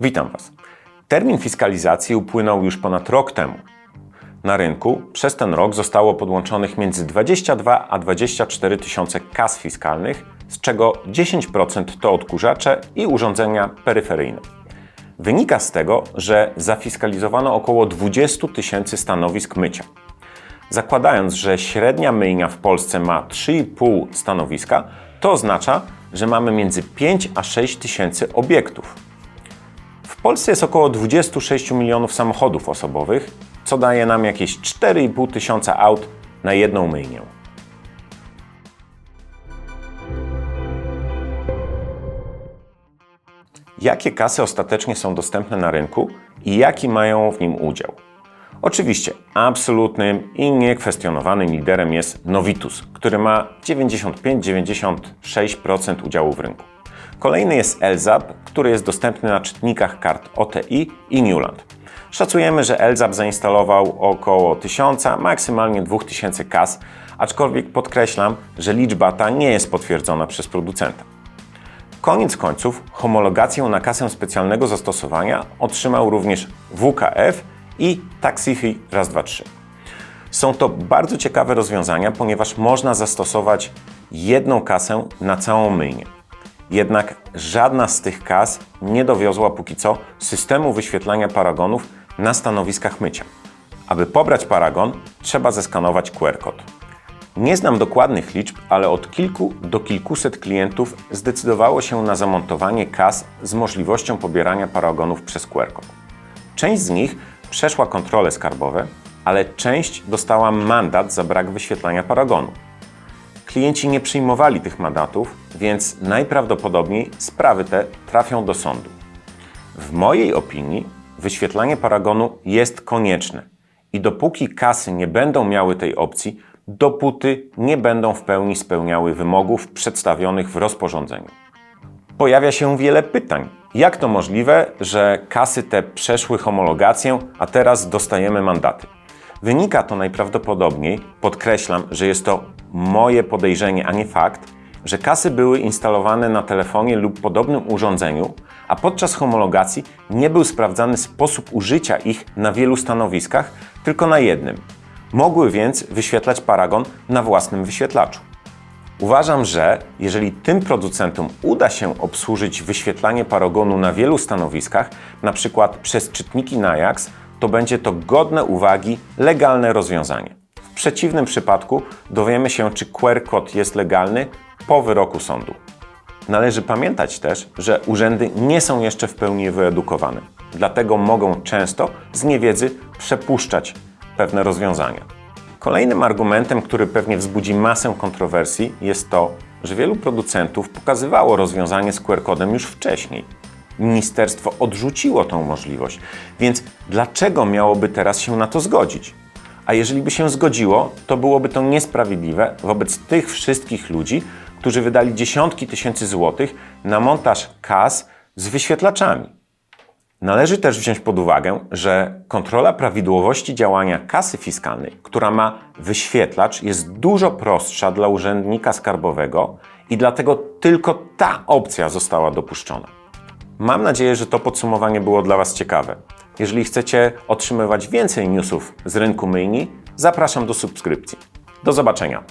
Witam Was. Termin fiskalizacji upłynął już ponad rok temu. Na rynku przez ten rok zostało podłączonych między 22 a 24 tysiące kas fiskalnych, z czego 10% to odkurzacze i urządzenia peryferyjne. Wynika z tego, że zafiskalizowano około 20 tysięcy stanowisk mycia. Zakładając, że średnia myjnia w Polsce ma 3,5 stanowiska, to oznacza, że mamy między 5 a 6 tysięcy obiektów. Polsce jest około 26 milionów samochodów osobowych, co daje nam jakieś 4,5 tysiąca aut na jedną myjnię. Jakie kasy ostatecznie są dostępne na rynku i jaki mają w nim udział? Oczywiście absolutnym i niekwestionowanym liderem jest Novitus, który ma 95-96% udziału w rynku. Kolejny jest Elzap, który jest dostępny na czytnikach kart OTI i Newland. Szacujemy, że Elzap zainstalował około 1000, maksymalnie 2000 kas, aczkolwiek podkreślam, że liczba ta nie jest potwierdzona przez producenta. Koniec końców homologację na kasę specjalnego zastosowania otrzymał również WKF i Taxify raz, dwa, trzy. Są to bardzo ciekawe rozwiązania, ponieważ można zastosować jedną kasę na całą myjnię. Jednak żadna z tych kas nie dowiozła póki co systemu wyświetlania paragonów na stanowiskach mycia. Aby pobrać paragon, trzeba zeskanować QR kod. Nie znam dokładnych liczb, ale od kilku do kilkuset klientów zdecydowało się na zamontowanie kas z możliwością pobierania paragonów przez QR kod. Część z nich przeszła kontrole skarbowe, ale część dostała mandat za brak wyświetlania paragonu. Klienci nie przyjmowali tych mandatów, więc najprawdopodobniej sprawy te trafią do sądu. W mojej opinii wyświetlanie paragonu jest konieczne i dopóki kasy nie będą miały tej opcji, dopóty nie będą w pełni spełniały wymogów przedstawionych w rozporządzeniu. Pojawia się wiele pytań. Jak to możliwe, że kasy te przeszły homologację, a teraz dostajemy mandaty? Wynika to najprawdopodobniej, podkreślam, że jest to moje podejrzenie, a nie fakt, że kasy były instalowane na telefonie lub podobnym urządzeniu, a podczas homologacji nie był sprawdzany sposób użycia ich na wielu stanowiskach, tylko na jednym. Mogły więc wyświetlać paragon na własnym wyświetlaczu. Uważam, że jeżeli tym producentom uda się obsłużyć wyświetlanie paragonu na wielu stanowiskach, przykład przez czytniki Najax, to będzie to godne uwagi, legalne rozwiązanie. W przeciwnym przypadku dowiemy się, czy QR kod jest legalny po wyroku sądu. Należy pamiętać też, że urzędy nie są jeszcze w pełni wyedukowane, dlatego mogą często z niewiedzy przepuszczać pewne rozwiązania. Kolejnym argumentem, który pewnie wzbudzi masę kontrowersji, jest to, że wielu producentów pokazywało rozwiązanie z QR-kodem już wcześniej. Ministerstwo odrzuciło tą możliwość, więc dlaczego miałoby teraz się na to zgodzić? A jeżeli by się zgodziło, to byłoby to niesprawiedliwe wobec tych wszystkich ludzi, którzy wydali dziesiątki tysięcy złotych na montaż kas z wyświetlaczami. Należy też wziąć pod uwagę, że kontrola prawidłowości działania kasy fiskalnej, która ma wyświetlacz, jest dużo prostsza dla urzędnika skarbowego i dlatego tylko ta opcja została dopuszczona. Mam nadzieję, że to podsumowanie było dla Was ciekawe. Jeżeli chcecie otrzymywać więcej newsów z rynku myjni, zapraszam do subskrypcji. Do zobaczenia.